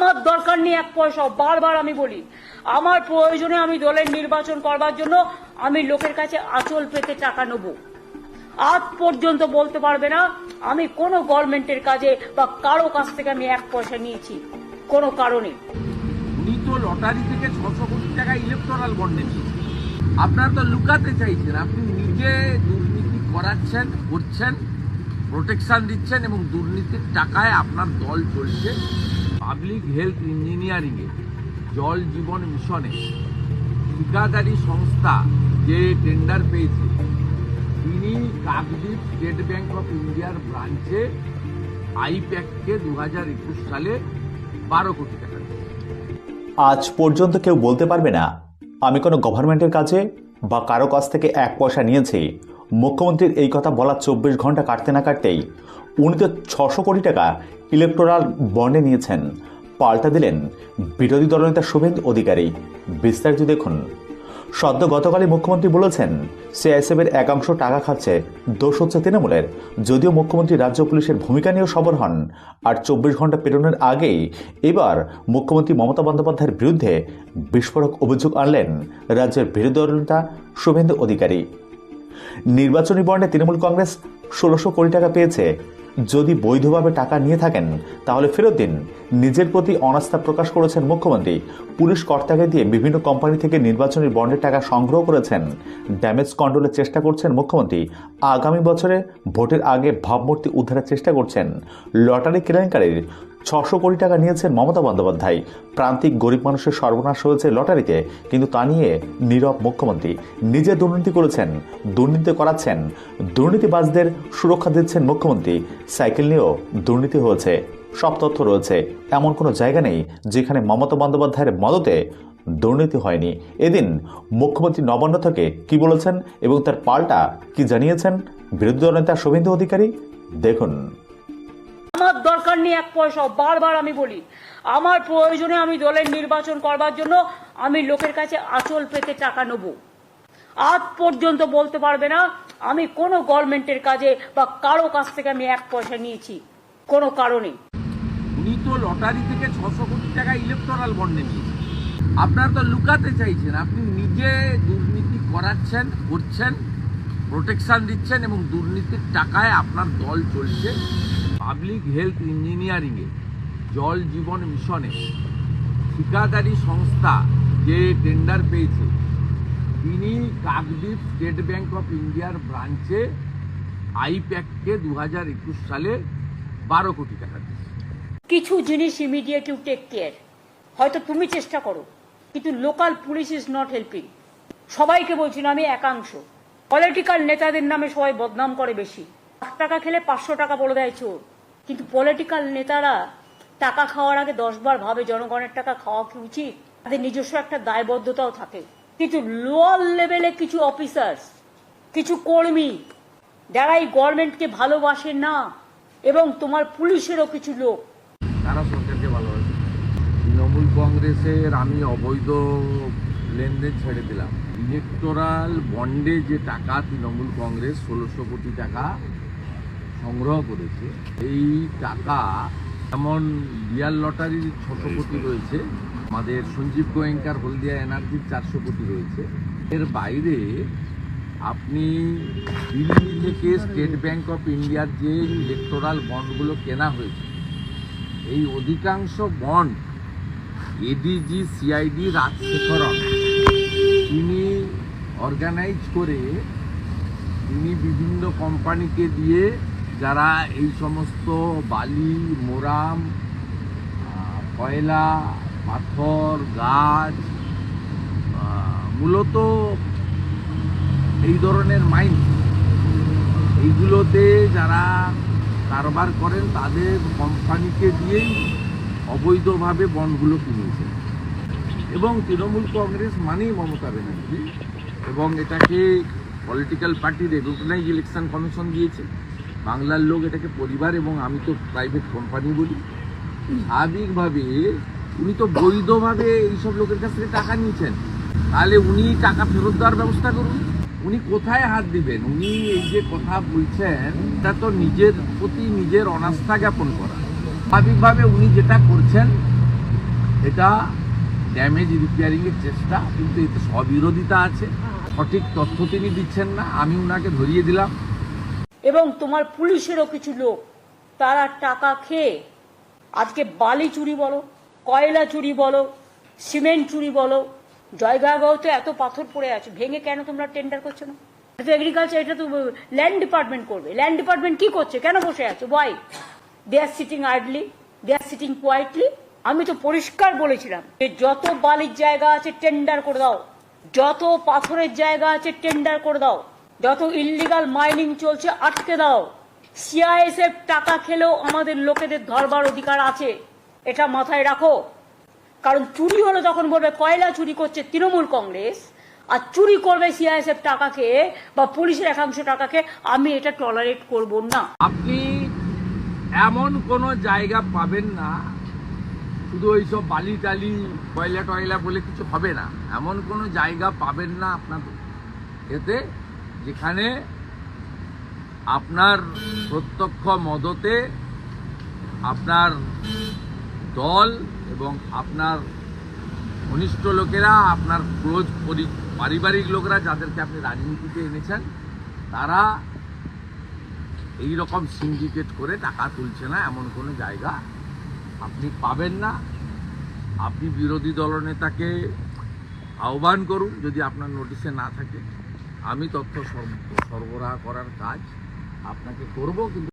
আমার দরকার নেই এক পয়সা বারবার আমি বলি, আমার প্রয়োজনে আমি দলের নির্বাচন করবার জন্য আমি লোকের কাছে আচল পেতে টাকা নেব। আজ পর্যন্ত বলতে পারবে না, আমি কোনো গভর্নমেন্টের কাজে বা কারও কাছ থেকে আমি এক পয়সা নিয়েছি, কোনো কারণে। উনি তো লটারি থেকে ছশো কোটি টাকা ইলেকট্রাল বন্ডে নিয়েছেন। আপনারা তো লুকাতে চাইছেন, আপনি নিজে দুর্নীতি করাচ্ছেন, করছেন প্রোটেকশন দিচ্ছেন এবং দুর্নীতির টাকায় আপনার দল চলছে। পাবলিক হেলথ ইঞ্জিনিয়ারিংয়ে জল জীবন মিশনে ঠিকাদারি সংস্থা যে টেন্ডার পেয়েছে, তিনি কাকদ্বীপ স্টেট ব্যাংক অফ ইন্ডিয়ার ব্রাঞ্চে আইপ্যাককে দু হাজার একুশ সালে বারো কোটি টাকা আজ পর্যন্ত কেউ বলতে পারবে না, আমি কোনো গভর্নমেন্টের কাছে বা কারও কাছ থেকে এক পয়সা নিয়েছি মুখ্যমন্ত্রীর এই কথা বলা চব্বিশ ঘণ্টা কাটতে না কাটতেই উনি তো ছশো কোটি টাকা ইলেকটোরাল বন্ডে নিয়েছেন। পাল্টা দিলেন বিরোধী দলনেতা শুভেন্দু অধিকারী। বিস্তারিত দেখুন। সদ্য গতকালই মুখ্যমন্ত্রী বলেছেন, সিআইএসএফের একাংশ টাকা খাচ্ছে দোষ হচ্ছে তৃণমূলের। যদিও মুখ্যমন্ত্রী রাজ্য পুলিশের ভূমিকা নিয়েও সবর হন। আর চব্বিশ ঘণ্টা পেরোনোর আগেই এবার মুখ্যমন্ত্রী মমতা বন্দ্যোপাধ্যায়ের বিরুদ্ধে বিস্ফোরক অভিযোগ আনলেন রাজ্যের বিরোধী দলনেতা শুভেন্দু অধিকারী। নির্বাচনী বন্ডে তৃণমূল কংগ্রেস ষোলোশো কোটি টাকা পেয়েছে। যদি বৈধভাবে টাকা নিয়ে থাকেন, তাহলে ফেরত দিন। নিজের প্রতি অনাস্থা প্রকাশ করেছেন মুখ্যমন্ত্রী। পুলিশ কর্তাকে দিয়ে বিভিন্ন কোম্পানি থেকে নির্বাচনী বন্ডের টাকা সংগ্রহ করেছেন। ড্যামেজ কন্ট্রোলের চেষ্টা করছেন মুখ্যমন্ত্রী। আগামী বছরে ভোটের আগে ভাবমূর্তি উদ্ধারের চেষ্টা করছেন। লটারি কেলেঙ্কারির ছশো কোটি টাকা নিয়েছেন মমতা বন্দ্যোপাধ্যায়। প্রান্তিক গরিব মানুষের সর্বনাশ হয়েছে লটারিতে, কিন্তু তা নিয়ে নীরব মুখ্যমন্ত্রী। নিজে দুর্নীতি করেছেন, দুর্নীতি করাচ্ছেন, দুর্নীতিবাজদের সুরক্ষা দিচ্ছেন মুখ্যমন্ত্রী। সাইকেল নিয়েও দুর্নীতি হয়েছে। সব তথ্য রয়েছে। এমন কোনো জায়গা নেই যেখানে মমতা বন্দ্যোপাধ্যায়ের মদতে দুর্নীতি হয়নি। এদিন মুখ্যমন্ত্রী নবান্ন থেকে কি বলেছেন এবং তার পাল্টা কি জানিয়েছেন? বিরোধী দলনেতা শুভেন্দু অধিকারী, দেখুন। দরকার নেই এক পয়সা বারবার আমি বলি, আমার প্রয়োজনে আমি দলের নির্বাচন করবার জন্য আমি লোকের কাছে আচল পেতে টাকা নেব। আজ পর্যন্ত বলতে পারবে না, আমি কোনো গভর্নমেন্টের কাজে বা কারও কাছ থেকে আমি এক পয়সা নিয়েছি, কোনো কারণে। উনি তো লটারি থেকে ছশো কোটি টাকা ইলেকট্রাল বন্ডে নিয়েছেন। আপনারা তো লুকাতে চাইছেন, আপনি নিজে দুর্নীতি করাচ্ছেন, করছেন প্রোটেকশান দিচ্ছেন এবং দুর্নীতির টাকায় আপনার দল চলছে। পাবলিক হেলথ ইঞ্জিনিয়ারিংয়ে জল জীবন মিশনে, ঠিকাদারি সংস্থা যে টেন্ডার পেয়েছে, তিনি কাকদ্বীপ স্টেট ব্যাংক অফ ইন্ডিয়ার ব্রাঞ্চে আইপ্যাককে দু হাজার একুশ সালে বারো কোটি টাকা দিয়েছে। কিছু জিনিস ইমিডিয়েট ইউ টেক কেয়ার হয়তো তুমি চেষ্টা করো, কিন্তু local police is not helping সবাইকে বলছি না, আমি একাংশ। পলিটিক্যাল নেতাদের নামে সবাই বদনাম করে বেশি। এক টাকা খেলে পাঁচশো টাকা বলে দেয় চোর। কিন্তু পলিটিক্যাল নেতারা টাকা খাওয়ার আগে দশবার ভাবে, জনগণের টাকা খাওয়া কি উচিত? তাদের নিজস্ব একটা দায়বদ্ধতাও থাকে। কিন্তু লোয়ার লেভেলে কিছু অফিসার্স কিছু কর্মী, যারা এই গভর্নমেন্টকে ভালোবাসে না, এবং তোমার পুলিশেরও কিছু লোক। তারা সরকারকে ভালোবাসে। তৃণমূল কংগ্রেসের আমি অবৈধ লেনদেন ছেড়ে দিলাম। ইলেকটোরাল বন্ডে যে টাকা, তৃণমূল কংগ্রেস ষোলোশো কোটি টাকা সংগ্রহ করেছে। এই টাকা যেমন বিয়ার লটারির ছশো কোটি রয়েছে। আমাদের সঞ্জীব গোয়েঙ্কার হলদিয়া এনার্জির চারশো কোটি রয়েছে। এর বাইরে আপনি দিল্লি থেকে স্টেট ব্যাংক অফ ইন্ডিয়ার যে ইলেকটোরাল বন্ডগুলো কেনা হয়েছে এই অধিকাংশ বন্ড এডিজি সিআইডি রাজশেখরন তিনি অর্গানাইজ করে তিনি বিভিন্ন কোম্পানিকে দিয়ে যারা এই সমস্ত বালি, মোরাম কয়লা, পাথর, গাছ মূলত এই ধরনের মাইন, এইগুলোতে যারা কারবার করেন, তাদের কোম্পানিকে দিয়েই অবৈধভাবে বনগুলো কিনেছে। এবং তৃণমূল কংগ্রেস মানেই মমতা ব্যানার্জি এবং এটাকে political party recognise election commission দিয়েছে। বাংলার লোক এটাকে পরিবার এবং আমি তো প্রাইভেট কোম্পানি বলি। স্বাভাবিকভাবে উনি তো বৈধভাবে এইসব লোকের কাছ থেকে টাকা নিয়েছেন। তাহলে উনি টাকা ফেরত দেওয়ার ব্যবস্থা করুন। উনি কোথায় হাত দিবেন? উনি এই যে কথা বলছেন, এটা তো নিজের প্রতি নিজের অনাস্থা জ্ঞাপন করা। স্বাভাবিকভাবে উনি যেটা করছেন, এটা ড্যামেজ রিপেয়ারিংয়ের চেষ্টা, কিন্তু এতে স্ববিরোধিতা আছে। সঠিক তথ্য তিনি দিচ্ছেন না, আমি ওনাকে ধরিয়ে দিলাম। এবং তোমার পুলিশেরও কিছু লোক। তারা টাকা খেয়ে আজকে বালি চুরি বলো, কয়লা চুরি বলো, সিমেন্ট চুরি বলো, জয়গাঁওতে এত পাথর পড়ে আছে, ভেঙে কেন তোমরা টেন্ডার করছ না? এটা তো এগ্রিকালচার এটা তো ল্যান্ড ডিপার্টমেন্ট করবে। ল্যান্ড ডিপার্টমেন্ট কি করছে? কেন বসে আছে? Why they are sitting idly they are sitting quietly আমি তো পরিষ্কার বলেছিলাম যে যত বালির জায়গা আছে টেন্ডার করে দাও, যত পাথরের জায়গা আছে টেন্ডার করে দাও। যত ইল্লিগাল মাইনিং চলছে, আটকে দাও। সিআইএসএফ টাকা খেলেও আমাদের লোকেদের ধরবার অধিকার আছে। এটা মাথায় রাখো। কারণ চুরি হলো তখন বলবে, কয়লা চুরি করছে তৃণমূল কংগ্রেস, আর চুরি করবে সিআইএসএফ টাকা খেয়ে বা পুলিশের একাংশ টাকা খেয়ে, আমি এটা টলারেট করব না। আপনি এমন কোনো জায়গা পাবেন না, শুধু ওই সব বালি টালি, কয়লা টয়লা বলে কিছু হবে না। এমন কোনো জায়গা পাবেন না আপনার এতে যেখানে আপনার প্রত্যক্ষ মদতে আপনার দল এবং আপনার ঘনিষ্ঠ লোকেরা, আপনার ক্লোজ পারিবারিক লোকেরা যাদেরকে আপনি রাজনীতিতে এনেছেন, তারা এই রকম সিন্ডিকেট করে টাকা তুলছে না, এমন কোনো জায়গা আপনি পাবেন না। আপনি বিরোধী দলনেতাকে আহ্বান করুন, যদি আপনার নোটিশে না থাকে। আমি তথ্য সরবরাহ করার কাজ আপনাকে করব কিন্তু